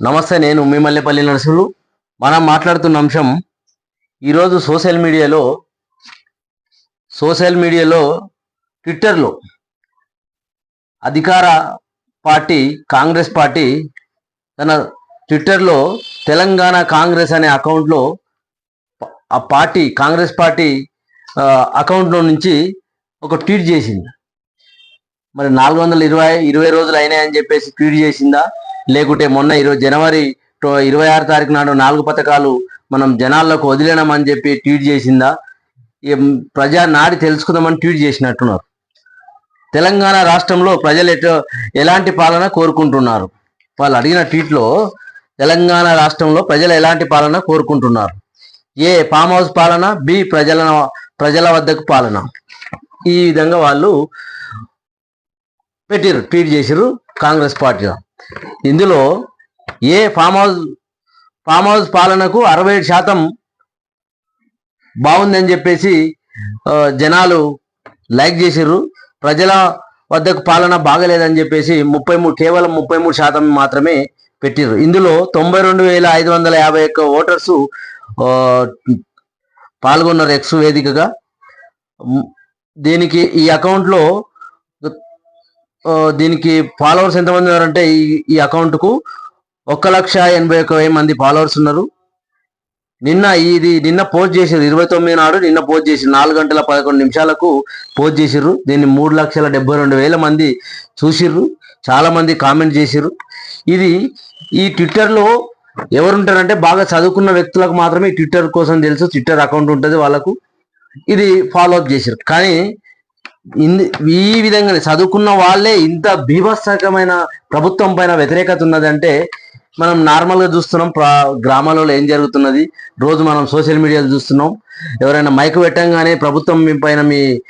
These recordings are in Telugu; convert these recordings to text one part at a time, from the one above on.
నమస్తే నేను మీ మల్లెపల్లి నరసులు. మనం మాట్లాడుతున్న అంశం ఈరోజు సోషల్ మీడియాలో సోషల్ మీడియాలో ట్విట్టర్లో అధికార పార్టీ కాంగ్రెస్ పార్టీ తన ట్విట్టర్లో తెలంగాణ కాంగ్రెస్ అనే అకౌంట్లో ఆ పార్టీ కాంగ్రెస్ పార్టీ అకౌంట్లో నుంచి ఒక ట్వీట్ చేసింది. మరి నాలుగు వందల ఇరవై ఇరవై రోజులు అయినాయని చెప్పేసి ట్వీట్ చేసిందా? లేకుంటే మొన్న ఇరవై జనవరి టో- ఇరవై ఆరు తారీఖు నాడు నాలుగు పథకాలు మనం జనాల్లోకి వదిలేనామని చెప్పి ట్వీట్ చేసిందా? ప్రజా నాడి తెలుసుకుందామని ట్వీట్ చేసినట్టున్నారు. తెలంగాణ రాష్ట్రంలో ప్రజలు ఎటు ఎలాంటి పాలన కోరుకుంటున్నారు? వాళ్ళు అడిగిన ట్వీట్లో తెలంగాణ రాష్ట్రంలో ప్రజలు ఎలాంటి పాలన కోరుకుంటున్నారు? ఏ ఫామ్ హౌస్ పాలన బి ప్రజల ప్రజల వద్దకు పాలన? ఈ విధంగా వాళ్ళు పెట్టిరు ట్వీట్ చేసిరు కాంగ్రెస్ పార్టీ ఇందులో A farm house farm house పాలనకు అరవై శాతం బాగుందని చెప్పేసి జనాలు లైక్ చేసిర్రు. ప్రజల వద్దకు పాలన బాగలేదని చెప్పేసి ముప్పై మూడు కేవలం ముప్పై మూడు శాతం మాత్రమే పెట్టిర్రు. ఇందులో తొంభై రెండు వేల ఐదు వందల యాభై ఒక్క ఓటర్స్ పాల్గొన్నారు ఎక్స్ వేదికగా. దీనికి ఈ అకౌంట్లో దీనికి ఫాలోవర్స్ ఎంతమంది ఉన్నారంటే ఈ ఈ అకౌంట్కు ఒక్క లక్ష ఎనభై ఒక వెయ్యి మంది ఫాలోవర్స్ ఉన్నారు. నిన్న ఇది నిన్న పోస్ట్ చేసారు ఇరవై తొమ్మిది నాడు నిన్న పోస్ట్ చేసి నాలుగు గంటల పదకొండు నిమిషాలకు పోస్ట్ చేసిర్రు దీన్ని మూడు లక్షల డెబ్బై రెండు వేల మంది చూసిర్రు చాలా మంది కామెంట్ చేసిర్రు ఇది ఈ ట్విట్టర్లో ఎవరుంటారంటే బాగా చదువుకున్న వ్యక్తులకు మాత్రమే ట్విట్టర్ కోసం తెలుసు. ట్విట్టర్ అకౌంట్ ఉంటుంది వాళ్ళకు. ఇది ఫాలో అప్ చేశారు కానీ ఈ విధంగా చదువుకున్న వాళ్ళే ఇంత బీభత్సకమైన ప్రభుత్వం పైన వ్యతిరేకత ఉన్నదంటే మనం నార్మల్గా చూస్తున్నాం ప్రా- గ్రామాలలో ఏం జరుగుతున్నది? రోజు మనం సోషల్ మీడియాలో చూస్తున్నాం. ఎవరైనా మైక్ పెట్టంగానే ప్రభుత్వం మీ పైన మీ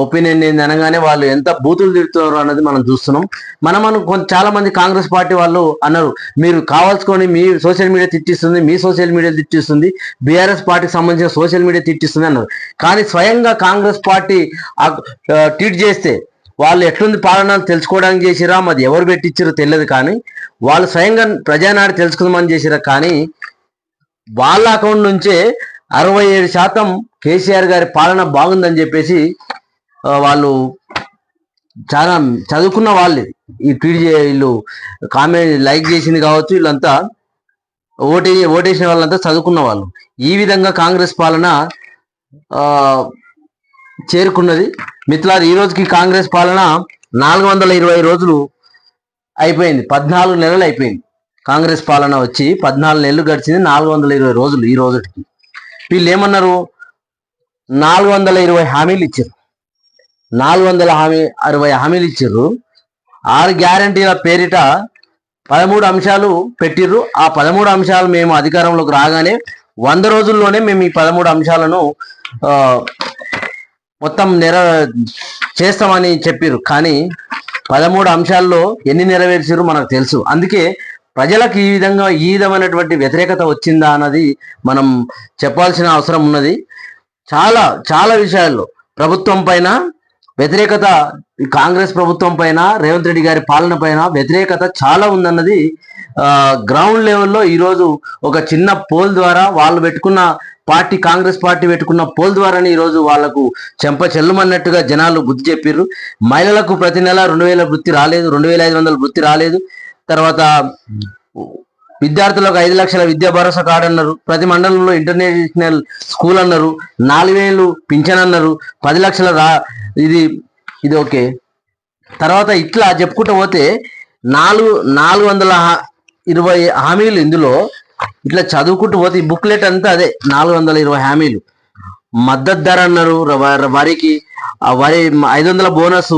ఒపీనియన్ ఏంది అనగానే వాళ్ళు ఎంత బూతులు తిడుతున్నారు అన్నది మనం చూస్తున్నాం. మనం కొంత చాలా మంది కాంగ్రెస్ పార్టీ వాళ్ళు అన్నారు మీరు కావాల్సుకొని మీ సోషల్ మీడియా తిట్టిస్తుంది మీ సోషల్ మీడియా తిట్టిస్తుంది బీఆర్ఎస్ పార్టీకి సంబంధించిన సోషల్ మీడియా తిట్టిస్తుంది అన్నారు. కానీ స్వయంగా కాంగ్రెస్ పార్టీ ఆ, ట్వీట్ చేస్తే వాళ్ళు ఎట్లుంది పాలన తెలుసుకోవడానికి చేసిరా మాది ఎవరు పెట్టించారో తెలియదు కానీ వాళ్ళు స్వయంగా ప్రజానాడు తెలుసుకుందామని చేసిరా కానీ వాళ్ళ అకౌంట్ నుంచే అరవై ఏడు శాతం కేసీఆర్ గారి పాలన బాగుందని చెప్పేసి వాళ్ళు చాలా చదువుకున్న వాళ్ళు. ఈ ట్వీట్ వీళ్ళు కామెంట్ లైక్ చేసింది కావచ్చు వీళ్ళంతా ఓటే ఓటేసిన వాళ్ళంతా చదువుకున్న వాళ్ళు. ఈ విధంగా కాంగ్రెస్ పాలన చేరుకున్నది. మిత్రులారు ఈ రోజుకి కాంగ్రెస్ పాలన నాలుగు వందల ఇరవై రోజులు అయిపోయింది. పద్నాలుగు నెలలు అయిపోయింది. కాంగ్రెస్ పాలన వచ్చి పద్నాలుగు నెలలు గడిచింది నాలుగు వందల ఇరవై రోజులు ఈ రోజుకి. వీళ్ళు ఏమన్నారు నాలుగు వందల ఇరవై హామీలు ఇచ్చారు. నాలుగు వందల హామీ అరవై హామీలు ఇచ్చారు. ఆరు గ్యారంటీల పేరిట పదమూడు అంశాలు పెట్టిర్రు. ఆ పదమూడు అంశాలు మేము అధికారంలోకి రాగానే వంద రోజుల్లోనే మేము ఈ పదమూడు అంశాలను మొత్తం నెర చేస్తామని చెప్పిర్రు. కానీ పదమూడు అంశాల్లో ఎన్ని నెరవేర్చారు మనకు తెలుసు. అందుకే ప్రజలకు ఈ విధంగా ఈ విధమైనటువంటి వ్యతిరేకత వచ్చిందా అన్నది మనం చెప్పాల్సిన అవసరం ఉన్నది. చాలా చాలా విషయాల్లో ప్రభుత్వం పైన వ్యతిరేకత ఈ కాంగ్రెస్ ప్రభుత్వం పైన రేవంత్ రెడ్డి గారి పాలన పైన వ్యతిరేకత చాలా ఉందన్నది గ్రౌండ్ లెవెల్లో ఈరోజు ఒక చిన్న పోల్ ద్వారా వాళ్ళు పెట్టుకున్న పార్టీ కాంగ్రెస్ పార్టీ పెట్టుకున్న పోల్ ద్వారానే ఈరోజు వాళ్ళకు చెంప చెల్లమన్నట్టుగా జనాలు బుద్ధి చెప్పిర్రు. మహిళలకు ప్రతి నెల రెండు వేల వృత్తి రాలేదు రెండు వేల ఐదు వందల వృత్తి రాలేదు. తర్వాత విద్యార్థులకు ఐదు లక్షల విద్యా భరోసా కార్డు అన్నారు. ప్రతి మండలంలో ఇంటర్నేషనల్ స్కూల్ అన్నారు. నాలుగు వేలు పింఛన్ అన్నారు. పది లక్షల రా ఇది ఇది ఓకే. తర్వాత ఇట్లా చెప్పుకుంటూ పోతే నాలుగు నాలుగు వందల హా- ఇరవై హామీలు ఇందులో ఇట్లా చదువుకుంటూ పోతే ఈ బుక్లెట్ అంతా అదే నాలుగు వందల ఇరవై హామీలు. మద్దతు ధర అన్నారు ర- వరికి వరి ఐదు వందల బోనస్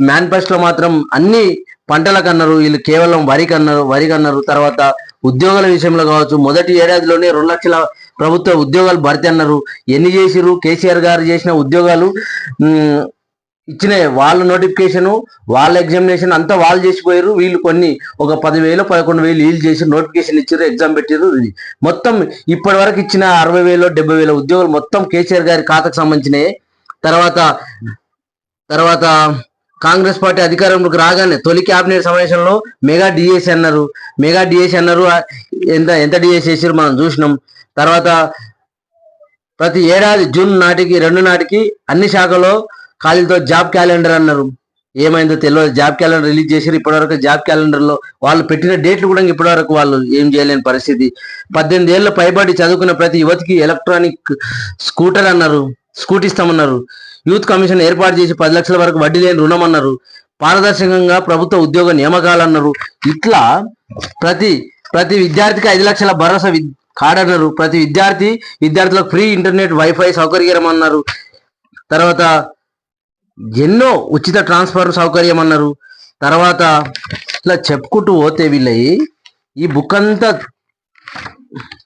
మేనిఫెస్టో మాత్రం అన్ని పంటలకు అన్నారు వీళ్ళు కేవలం వరికి అన్నారు వరికి అన్నారు. తర్వాత ఉద్యోగాల విషయంలో కావచ్చు మొదటి ఏడాదిలోనే రెండు లక్షల ప్రభుత్వ ఉద్యోగాలు భర్తీ అన్నారు. ఎన్ని చేసిరు కేసీఆర్ గారు చేసిన ఉద్యోగాలు ఇచ్చిన వాళ్ళ నోటిఫికేషన్ వాళ్ళ ఎగ్జామినేషన్ అంతా వాళ్ళు చేసిపోయారు. వీళ్ళు కొన్ని ఒక పదివేలు పదకొండు వేలు వీళ్ళు చేసి నోటిఫికేషన్ ఇచ్చారు ఎగ్జామ్ పెట్టారు. మొత్తం ఇప్పటి వరకు ఇచ్చిన అరవై వేలు డెబ్బై వేల ఉద్యోగాలు మొత్తం కేసీఆర్ గారి ఖాతాకు సంబంధించినవి తర్వాత తర్వాత కాంగ్రెస్ పార్టీ అధికారంలోకి రాగానే తొలి క్యాబినెట్ సమావేశంలో మెగా డిఎస్ అన్నారు. మెగా డిఎస్ అన్నారు. ఎంత ఎంత డిఎస్ చేసారు మనం చూసినాం. తర్వాత ప్రతి ఏడాది జూన్ నాటికి రెండు నాటికి అన్ని శాఖలో ఖాళీలతో జాబ్ క్యాలెండర్ అన్నారు. ఏమైందో తెలియదు జాబ్ క్యాలెండర్ రిలీజ్ చేశారు. ఇప్పటివరకు జాబ్ క్యాలెండర్లో వాళ్ళు పెట్టిన డేట్లు కూడా ఇప్పటివరకు వాళ్ళు ఏం చేయలేని పరిస్థితి. పద్దెనిమిది ఏళ్ళ పైబడి చదువుకున్న ప్రతి యువతికి ఎలక్ట్రానిక్ స్కూటర్ అన్నారు. స్కూటీ ఇస్తామన్నారు. యూత్ కమిషన్ ఏర్పాటు చేసి పది లక్షల వరకు వడ్డీ లేని రుణం అన్నారు. పారదర్శకంగా ప్రభుత్వ ఉద్యోగ నియామకాలు అన్నారు. ఇట్లా ప్రతి ప్రతి విద్యార్థికి ఐదు లక్షల భరోసా వి- కార్డు అన్నారు ప్రతి విద్యార్థి విద్యార్థులకు ఫ్రీ ఇంటర్నెట్ వైఫై సౌకర్యం అన్నారు. తర్వాత ఎన్నో ఉచిత ట్రాన్స్ఫర్ సౌకర్యం అన్నారు తర్వాత ఇట్లా చెప్పుకుంటూ పోతే వీళ్ళయి ఈ బుక్ అంతా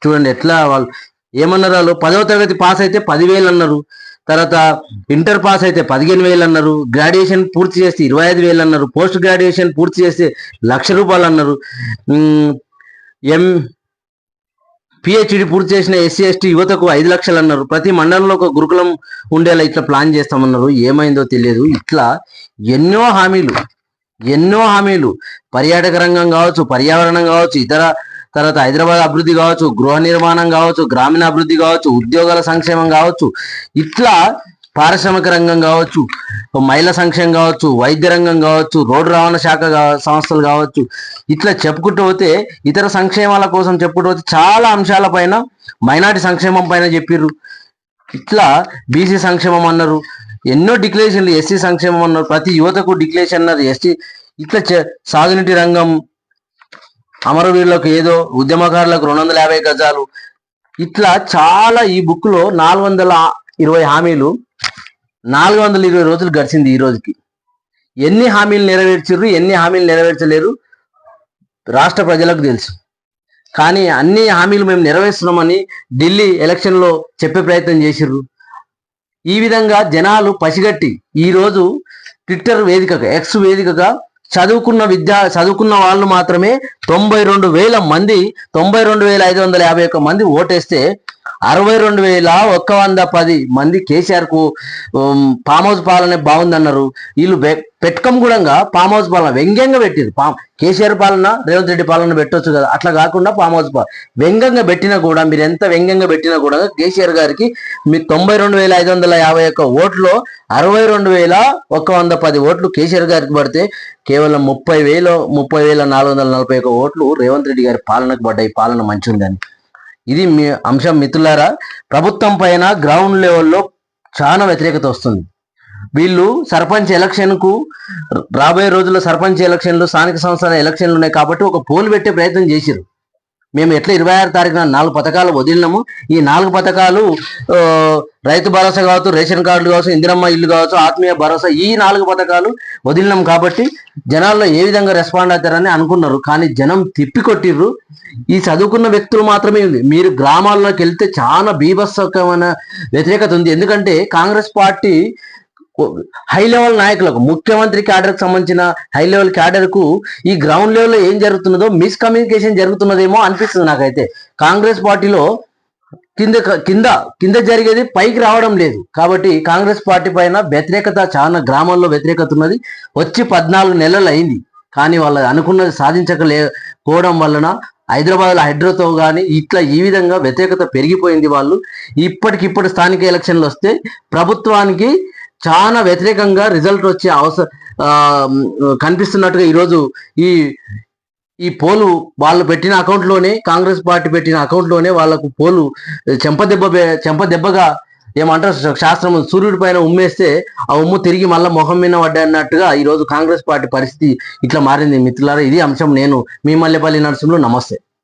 చూడండి ఎట్లా వాళ్ళు ఏమన్నారు వాళ్ళు? పదవ తరగతి పాస్ అయితే పదివేలు అన్నారు. తర్వాత ఇంటర్ పాస్ అయితే పదిహేను వేలు అన్నారు. గ్రాడ్యుయేషన్ పూర్తి చేస్తే ఇరవై ఐదు వేలు అన్నారు. పోస్ట్ గ్రాడ్యుయేషన్ పూర్తి చేస్తే లక్ష రూపాయలు అన్నారు. ఎం పిహెచ్డి పూర్తి చేసిన ఎస్సీ ఎస్టీ యువతకు ఐదు లక్షలు అన్నారు ప్రతి మండలంలో ఒక గురుకులం ఉండేలా ఇట్లా ప్లాన్ చేస్తామన్నారు. ఏమైందో తెలియదు. ఇట్లా ఎన్నో హామీలు ఎన్నో హామీలు. పర్యాటక రంగం కావచ్చు పర్యావరణం కావచ్చు ఇతర తర్వాత హైదరాబాద్ అభివృద్ధి కావచ్చు గృహ నిర్మాణం కావచ్చు గ్రామీణ అభివృద్ధి కావచ్చు ఉద్యోగాల సంక్షేమం కావచ్చు. ఇట్లా పారిశ్రామిక రంగం కావచ్చు మహిళా సంక్షేమం కావచ్చు వైద్య రంగం కావచ్చు రోడ్డు రవాణా శాఖ సంస్థలు కావచ్చు. ఇట్లా చెప్పుకుంటూ పోతే ఇతర సంక్షేమాల కోసం చెప్పుకుంటూ పోతే చాలా అంశాల పైన మైనార్టీ సంక్షేమం పైన చెప్పిర్రు. ఇట్లా బీసీ సంక్షేమం అన్నారు ఎన్నో డిక్లరేషన్లు ఎస్సీ సంక్షేమం అన్నారు ప్రతి యువతకు డిక్లరేషన్ అన్నారు ఎస్టీ ఇట్లా సాగునీటి రంగం అమరవీరులకు ఏదో ఉద్యమకారులకు రెండు వందల యాభై గజాలు ఇట్లా చాలా ఈ బుక్లో నాలుగు వందల ఇరవై హామీలు నాలుగు వందల ఇరవై రోజులు గడిచింది ఈ రోజుకి. ఎన్ని హామీలు నెరవేర్చిర్రు ఎన్ని హామీలు నెరవేర్చలేరు రాష్ట్ర ప్రజలకు తెలుసు. కానీ అన్ని హామీలు మేము నెరవేరుస్తున్నామని ఢిల్లీ ఎలక్షన్లో చెప్పే ప్రయత్నం చేసిర్రు. ఈ విధంగా జనాలు పసిగట్టి ఈ రోజు ట్విట్టర్ వేదికగా ఎక్స్ వేదికగా చదువుకున్న విద్యా చదువుకున్న వాళ్ళు మాత్రమే తొంభై రెండు వేల మంది తొంభై రెండు వేల ఐదు వందల యాభై ఒక్క మంది ఓటేస్తే అరవై రెండు వేల ఒక్క వంద పది మంది కేసీఆర్కు ఉమ్, ఫామ్ హౌస్ పాలన బాగుందన్నారు. వీళ్ళు వె- పెట్టుకం కూడా ఫామ్ హౌస్ పాలన వ్యంగ్యంగా పెట్టిరు పామ్ కేసీఆర్ పాలన రేవంత్ రెడ్డి పాలన పెట్టొచ్చు కదా. అట్లా కాకుండా ఫామ్ హౌస్ పాలన వ్యంగ్యంగా పెట్టినా కూడా మీరు ఎంత వ్యంగ్యంగా పెట్టినా కూడా కేసీఆర్ గారికి మీ తొంభై రెండు వేల ఐదు వందల యాభై ఒక్క ఓట్లో అరవై రెండు వేల ఒక వంద పది ఓట్లు కేసీఆర్ గారికి పడితే కేవలం ముప్పై వేల ముప్పై వేల నాలుగు వందల నలభై ఒక ఓట్లు రేవంత్ రెడ్డి గారి పాలనకు పడ్డాయి. పాలన మంచి ఉందని ఇది మీ అంశం మిత్రులారా ప్రభుత్వం పైన గ్రౌండ్ లెవెల్లో చాలా వ్యతిరేకత వస్తుంది. వీళ్ళు సర్పంచ్ ఎలక్షన్కు రాబోయే రోజుల్లో సర్పంచ్ ఎలక్షన్లు స్థానిక సంస్థల ఎలక్షన్లు ఉన్నాయి కాబట్టి ఒక పోల్ పెట్టే ప్రయత్నం చేశారు మేము ఎట్లా ఇరవై ఆరు తారీఖున నాలుగు పథకాలు వదిలినాము. ఈ నాలుగు పథకాలు రైతు భరోసా కావచ్చు రేషన్ కార్డులు కావచ్చు ఇందిరమ్మ ఇల్లు కావచ్చు ఆత్మీయ భరోసా ఈ నాలుగు పథకాలు వదిలినాం కాబట్టి జనాల్లో ఏ విధంగా రెస్పాండ్ అవుతారని అనుకున్నారు. కానీ జనం తిప్పికొట్టిర్రు. ఈ చదువుకున్న వ్యక్తులు మాత్రమే ఉంది. మీరు గ్రామాల్లోకి వెళ్తే చాలా బీభత్సకమైన వ్యతిరేకత ఉంది. ఎందుకంటే కాంగ్రెస్ పార్టీ హై లెవెల్ నాయకులకు ముఖ్యమంత్రి క్యాడర్కు సంబంధించిన హై లెవెల్ క్యాడర్కు ఈ గ్రౌండ్ లెవెల్లో ఏం జరుగుతున్నదో మిస్కమ్యూనికేషన్ జరుగుతున్నదేమో అనిపిస్తుంది నాకైతే. కాంగ్రెస్ పార్టీలో కింద కింద కింద జరిగేది పైకి రావడం లేదు. కాబట్టి కాంగ్రెస్ పార్టీ పైన వ్యతిరేకత చాలా గ్రామాల్లో వ్యతిరేకత ఉన్నది. వచ్చి పద్నాలుగు నెలలు అయింది. కానీ వాళ్ళు అనుకున్నది సాధించకపోవడం వలన హైదరాబాద్లో హైడ్రోతో కానీ ఇట్లా ఈ విధంగా వ్యతిరేకత పెరిగిపోయింది వాళ్ళు. ఇప్పటికిప్పుడు స్థానిక ఎలక్షన్లు వస్తే ప్రభుత్వానికి చాలా వ్యతిరేకంగా రిజల్ట్ వచ్చే అవసరం కనిపిస్తున్నట్టుగా ఈరోజు ఈ ఈ పోలు వాళ్ళు పెట్టిన అకౌంట్లోనే కాంగ్రెస్ పార్టీ పెట్టిన అకౌంట్లోనే వాళ్ళకు పోలు చెంపదెబ్బ చెంపదెబ్బగా ఏమంటారు? శాస్త్రం సూర్యుడి పైన ఉమ్మేస్తే ఆ ఉమ్ము తిరిగి మళ్ళీ మొహం మీద పడ్డన్నట్టుగా ఈరోజు కాంగ్రెస్ పార్టీ పరిస్థితి ఇట్లా మారింది. మిత్రులారా ఇది అంశం. నేను మీ మల్లెపల్లి నరసింహులు. నమస్తే.